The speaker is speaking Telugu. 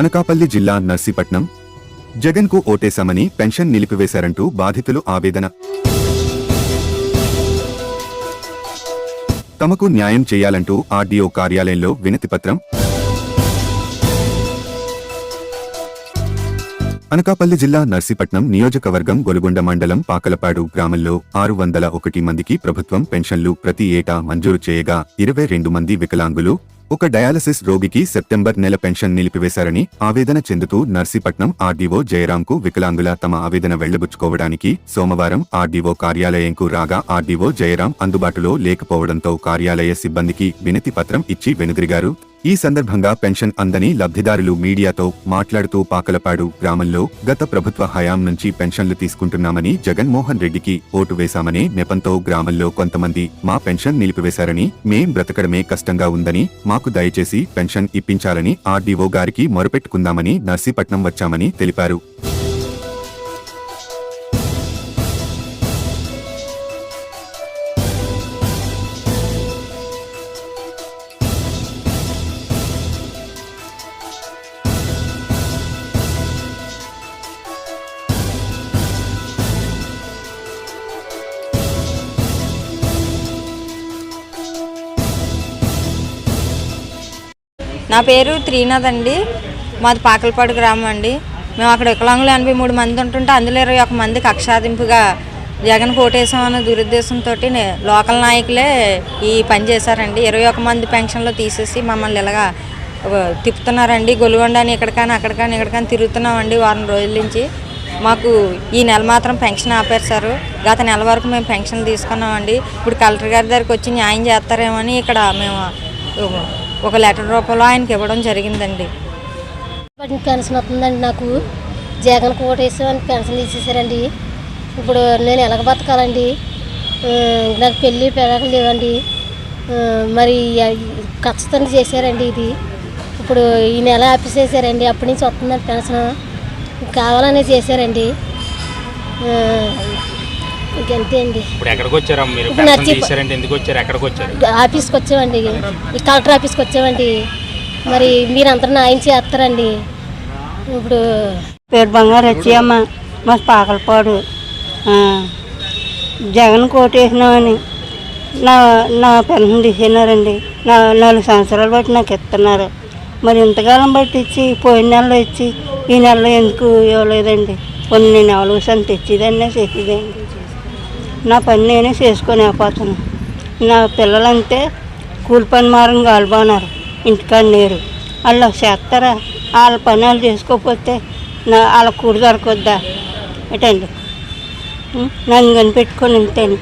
అనకాపల్లి జిల్లా నర్సీపట్నం జగన్కు ఓటేశామని పెన్షన్ నిలిపివేశారంటూ బాధితులు ఆవేదన. తమకు న్యాయం చేయాలంటూ ఆర్డీఓ కార్యాలయంలో వినతిపత్రం అనకాపల్లి జిల్లా నర్సీపట్నం నియోజకవర్గం గొలుగొండ మండలం పాకలపాడు గ్రామంలో ఆరు వందల ఒకటి మందికి ప్రభుత్వం పెన్షన్లు ప్రతి ఏటా మంజూరు చేయగా ఇరవై రెండు మంది వికలాంగులు ఒక డయాలసిస్ రోగికి సెప్టెంబర్ నెల పెన్షన్ నిలిపివేశారని ఆవేదన చెందుతూ నర్సీపట్నం ఆర్డీఓ జయరాంకు వికలాంగుల తమ ఆవేదన వెళ్ళబుచ్చుకోవడానికి సోమవారం ఆర్డీఓ కార్యాలయంకు రాగా ఆర్డీఓ జయరాం అందుబాటులో లేకపోవడంతో కార్యాలయ సిబ్బందికి వినతి పత్రం ఇచ్చి వెనుదిరిగారు. ఈ సందర్భంగా పెన్షన్ అందని లబ్ధిదారులు మీడియాతో మాట్లాడుతూ పాకలపాడు గ్రామంలో గత ప్రభుత్వ హయాం నుంచి పెన్షన్లు తీసుకుంటున్నామని జగన్మోహన్ రెడ్డికి ఓటు వేశామనే నెపంతో గ్రామంలో కొంతమంది మా పెన్షన్ నిలిపివేశారని మేం బ్రతకడమే కష్టంగా ఉందని మాకు దయచేసి పెన్షన్ ఇప్పించాలని ఆర్డీఓ గారికి మొరపెట్టుకుందామని నర్సీపట్నం వచ్చామని తెలిపారు. నా పేరు త్రీనాథ్ అండి. మాది పాకలపాడు గ్రామం అండి. మేము అక్కడ వికలాంగులు ఎనభై మూడు మంది ఉంటుంటే అందులో ఇరవై ఒక మందికి అక్షాదింపుగా జగన్ కోటేశామన్న దురుద్దేశంతో లోకల్ నాయకులే ఈ పని చేశారండి. ఇరవై ఒక మంది పెన్షన్లో తీసేసి మమ్మల్ని ఇలాగా తిప్పుతున్నారండి. గొలుగొండని ఇక్కడికని అక్కడికని ఇక్కడికని తిరుగుతున్నామండి వారం రోజుల నుంచి. మాకు ఈ నెల మాత్రం పెన్షన్ ఆపేశారు గత నెల వరకు మేము పెన్షన్ తీసుకున్నామండి. ఇప్పుడు కలెక్టర్ గారి దగ్గరికి వచ్చి న్యాయం చేస్తారేమని ఇక్కడ మేము ఒక లెటర్ రూపంలో ఆయనకి ఇవ్వడం జరిగిందండి. పెన్షన్ వస్తుందండి నాకు. జగన్ కోటేసామని పెన్షన్ తీసేసారండి ఇప్పుడు నేను ఎలాగ బతకాలండి? నాకు పెళ్ళి పెరగ లేవండి. మరి ఖచ్చితంగా చేశారండి ఇది. ఇప్పుడు ఈ నెల ఆపేసేసారండి. అప్పటి నుంచి వస్తుందండి పెన్షన్. కావాలనే చేశారండి. ఇంకంతే అండి ఇప్పుడు ఎక్కడికి వచ్చారా మీరు? ఇప్పుడు పెన్షన్ నచ్చి- తీసారంటే ఎందుకు వచ్చారు? ఎక్కడికి వచ్చారు? ఆఫీస్కి వచ్చామండి. ఈ కలెక్టర్ ఆఫీస్కి వచ్చామండి. మరి మీరు అందరూ న్యాయం చేస్తారండి. ఇప్పుడు పేరు బంగారు వచ్చాయమ్మ మా పాకలపాడు. ఆ, జగన్ కోటేసినామని నా నా పెన్షన్ తీసినారండి నా నాలుగు సంవత్సరాలు బట్టి నాకు ఇస్తున్నారు. మరి ఇంతకాలం బట్టి ఇచ్చి పోయిన నెలలో ఇచ్చి ఈ నెలలో ఎందుకు ఇవ్వలేదండి? కొన్ని నెలలు సంత తెచ్చేదాన్ని చేసేదండి నా పని నేనే చేసుకునేపోతున్నాను నా పిల్లలంతే కూలి పని మారం గాలిపోనారు ఇంటికాడ లేరు. వాళ్ళు చేస్తారా వాళ్ళ పని వాళ్ళు చేసుకోకపోతే నా వాళ్ళ కూడి దొరకొద్దా? ఏటండి? నన్ను కనిపెట్టుకొని ఉంటేను.